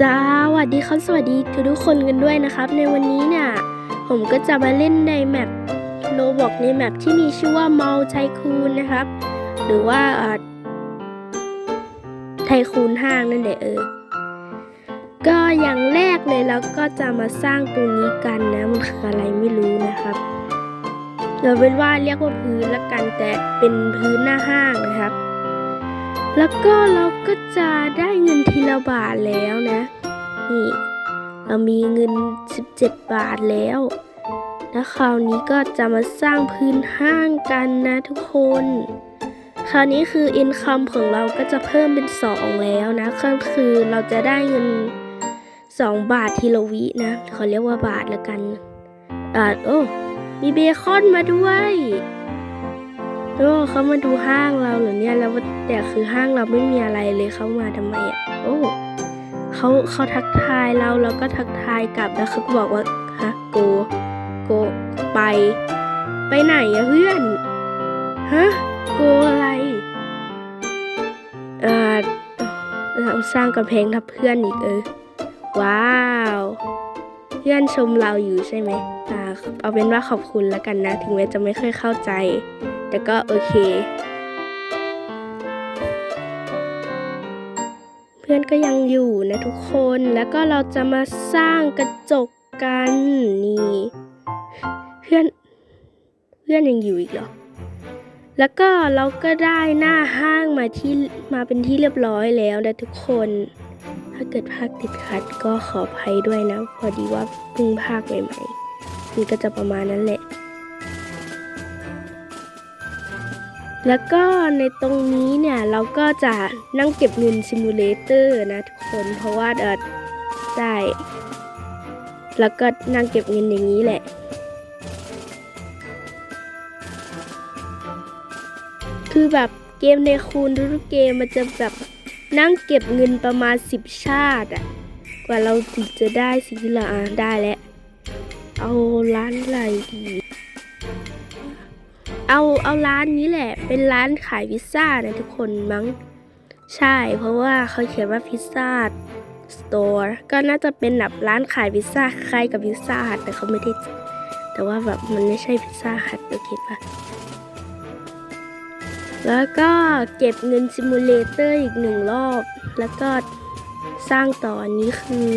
สวัสดีครับสวัสดีทุกทุกคนกันด้วยนะครับ ในวันนี้เนี่ย ผมก็จะมาเล่นในแมปโลบอกในแมปที่มีชื่อว่า m ม l ไทคูนนะครับ หรือว่าไทคูนห้างนั่นแหละเออ ก็อย่างแรกเลยเราก็จะมาสร้างตรงนี้กันนะ มันคืออะไรไม่รู้นะครับเราเป็นว่าเรียกว่าพื้นละกันแต่เป็นพื้นหน้าห้างนะครับ แล้วก็เราก็จะได้เงินทีละบาทแล้วนะ นี่เรามีเงิน 17 บาทแล้ว แล้วคราวนี้ก็จะมาสร้างพื้นห้างกันนะทุกคน คราวนี้คือ income ของเราก็จะเพิ่มเป็น 2 แล้วนะก็คือเราจะได้เงิน 2 บาททีละวินะเขาเรียกว่าบาทละกัน อ่าโอ้ มีเบคอนมาด้วย โอ้เขามาดูห้างเราเหรอเนี่ยแล้วแต่คือห้างเราไม่มีอะไรเลยเขามาทำไมอะโอ้เขาเขาทักทายเราเราก็ทักทายกลับแล้วเขาบอกว่าฮะโกโกไป ไปไหนอะเพื่อนฮะโกอะไรเอ่อเราสร้างกำแพงทับเพื่อนอีกเออว้าวเพื่อนชมเราอยู่ใช่ไหมอ่าเอาเป็นว่าขอบคุณแล้วกันนะ ถึงแม้จะไม่ค่อยเข้าใจ แต่ก็โอเค เพื่อนก็ยังอยู่นะทุกคนแล้วก็เราจะมาสร้างกระจกกันนี่เพื่อนเพื่อนยังอยู่อีกเหรอแล้วก็เราก็ได้หน้าห้างมาที่มาเป็นที่เรียบร้อยแล้วนะทุกคน ถ้าเกิดภาคติดขัดก็ขออภัยด้วยนะ พอดีว่าเพิ่งภาคใหม่ๆนี่ก็จะประมาณนั้นแหละ แล้วก็ในตรงนี้เนี่ยเราก็จะนั่งเก็บเงินซิมูเลเตอร์นะทุกคนเพราะว่าเออได้ แล้วก็นั่งเก็บเงินอย่างนี้แหละ คือแบบเกมในคูณทุกเกมมันจะแบบนั่งเก็บเงินประมาณ 10 ชาติอะกว่าเราถึงจะได้สิ่งที่เราอะได้แล้ว เอาร้านอะไรดี เอาเอาร้านนี้แหละ เป็นร้านขายพิซซ่านะทุกคนมั้ง ใช่ เพราะว่าเขาเขียนว่าพิซซ่าสโตร์ก็น่าจะเป็นแบบร้านขายพิซซ่าคล้ายกับพิซซ่าฮัทแต่เขาไม่ได้แต่ว่าแบบมันไม่ใช่พิซซ่าฮัทโอเคปะแล้วก็เก็บเงินซิมูเลเตอร์อีกหนึ่งรอบ แล้วก็สร้างต่ออันนี้คือ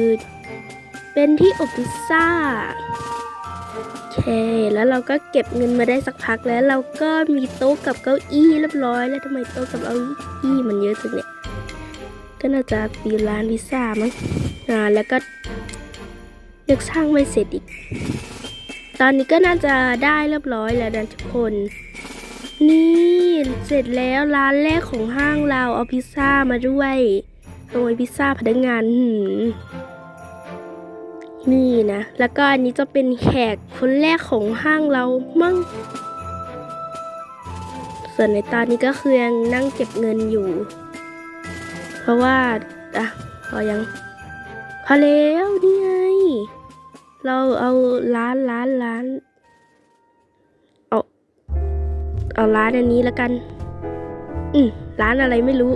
เป็นที่อบพิซซ่า เค แล้วเราก็เก็บเงินมาได้สักพักแล้ว เราก็มีโต๊ะกับเก้าอี้เรียบร้อย แล้วทำไมโต๊ะกับเก้าอี้มันเยอะจังเนี่ย ก็น่าจะปีร้านพิซซ่ามั้งอ่าแล้วก็ยังสร้างไม่เสร็จอีก ตอนนี้ก็น่าจะได้เรียบร้อยแล้วนะทุกคน นี่เสร็จแล้วร้านแรกของห้างเราเอาพิซซ่ามาด้วยขโมยพิซซ่าพนักงานหืม นี่นะ แล้วก็อันนี้จะเป็นแขกคนแรกของห้างเรามั่ง ส่วนในตอนนี้ก็คือยังนั่งเก็บเงินอยู่ เพราะว่าอะพอยัง พอแล้วนี่ไง เราเอาร้านร้านร้าน เอา เอาร้านอันนี้แล้วกัน อืมร้านอะไรไม่รู้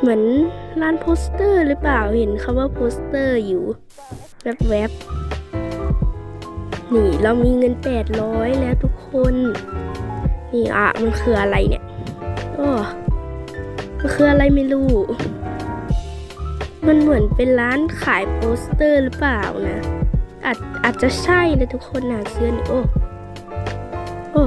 เหมือนร้านโปสเตอร์หรือเปล่าเห็นคำว่าโปสเตอร์อยู่ แวบๆ นี่เรามีเงิน 800 แล้วทุกคน นี่อะ มันคืออะไรเนี่ยโอ้มันคืออะไรไม่รู้ มันเหมือนเป็นร้านขายโปสเตอร์หรือเปล่านะอาจอาจจะใช่นะทุกคนนะเสื้อนี่โอ้โอ้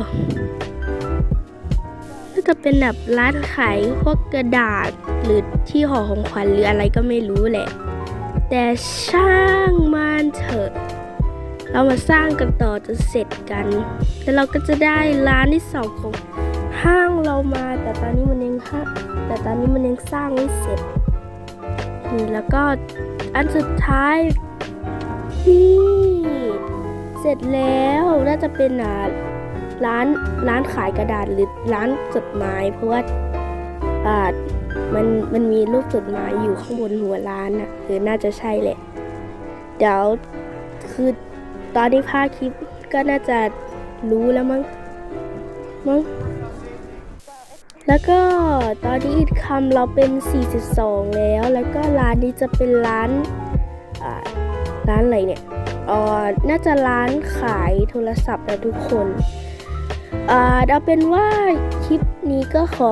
จะเป็นแบบร้านขายพวกกระดาษหรือที่ห่อของขวัญหรืออะไรก็ไม่รู้แหละ แต่ช่างมันเถอะ เรามาสร้างกันต่อจนเสร็จกัน แล้วเราก็จะได้ร้านที่สองของห้างเรามา แต่ตอนนี้มันยังห้าแต่ตอนนี้มันยังสร้างไม่เสร็จนี่แล้วก็อันสุดท้ายนี่เสร็จแล้วน่าจะเป็นอ่า ร้านร้านขายกระดาษหรือร้านจดหมาย เพราะว่าอ่ามันมันมีรูปจดหมายอยู่ข้างบนหัวร้านน่ะเออน่าจะใช่แหละ เดี๋ยวคือตอนนี้ภาคคลิปก็น่าจะรู้แล้วมั้งมั้งแล้วก็ตอนนี้อินคำเราเป็น 42 แล้ว แล้วก็ร้านนี้จะเป็นร้านร้านอะไรเนี่ยอ่อน่าจะร้านขายโทรศัพท์แล้วทุกคน เอาเป็นว่าคลิปนี้ก็ขอ